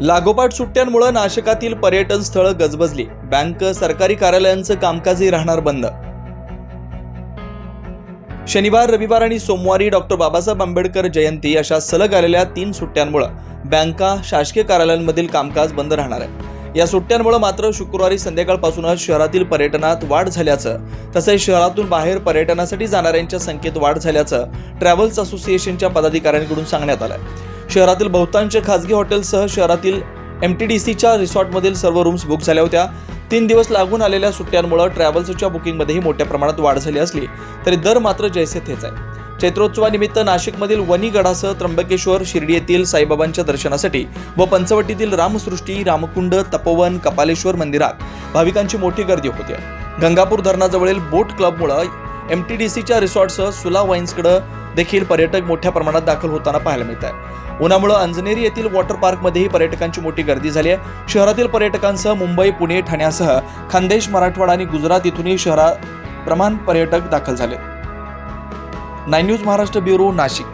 लागोपाठ सुट्ट्यांमुळे नाशकातील पर्यटन स्थळं गजबजली. बँक सरकारी कार्यालयांचं कामकाजही राहणार बंद. शनिवार रविवार आणि सोमवारी डॉक्टर बाबासाहेब आंबेडकर जयंती अशा सलग आलेल्या तीन सुट्ट्यांमुळे बँका शासकीय कार्यालयांमधील कामकाज बंद राहणार आहे. या सुट्ट्यांमुळे मात्र शुक्रवारी संध्याकाळपासूनच शहरातील पर्यटनात वाढ झाल्याचं तसेच शहरातून बाहेर पर्यटनासाठी जाणाऱ्यांच्या संख्येत वाढ झाल्याचं ट्रॅव्हल्स असोसिएशनच्या पदाधिकाऱ्यांकडून सांगण्यात आलं शहरातील बहुतांश खाजगी हॉटेलसह शहरातील एम टी डी सीच्या रिसॉर्टमधील सर्व रूम्स बुक झाल्या होत्या. तीन दिवस लागून आलेल्या सुट्ट्यांमुळे ट्रॅव्हल्सच्या बुकिंगमध्येही मोठ्या प्रमाणात वाढ झाली असली तरी दर मात्र जैसे तेच आहे. चैत्रोत्सवानिमित्त नाशिकमधील वनीगडासह त्र्यंबकेश्वर शिर्डी येथील साईबाबांच्या दर्शनासाठी व पंचवटीतील रामसृष्टी रामकुंड तपोवन कपालेश्वर मंदिरात भाविकांची मोठी गर्दी होते. गंगापूर धरणाजवळील बोट क्लबमुळे एम टी डी सीच्या रिसॉर्टसह सुला वाईन्सकडं देखील पर्यटक मोठ्या प्रमाणात दाखल होताना पाहायला मिळत आहे. उन्हामुळे अंजनेरी येथील वॉटर पार्कमध्येही पर्यटकांची मोठी गर्दी झाली आहे. शहरातील पर्यटकांसह मुंबई पुणे ठाण्यासह खानदेश मराठवाडा आणि गुजरात इथूनही शहरात प्रमाण पर्यटक दाखल झाले. Nine news Maharashtra bureau Nashik.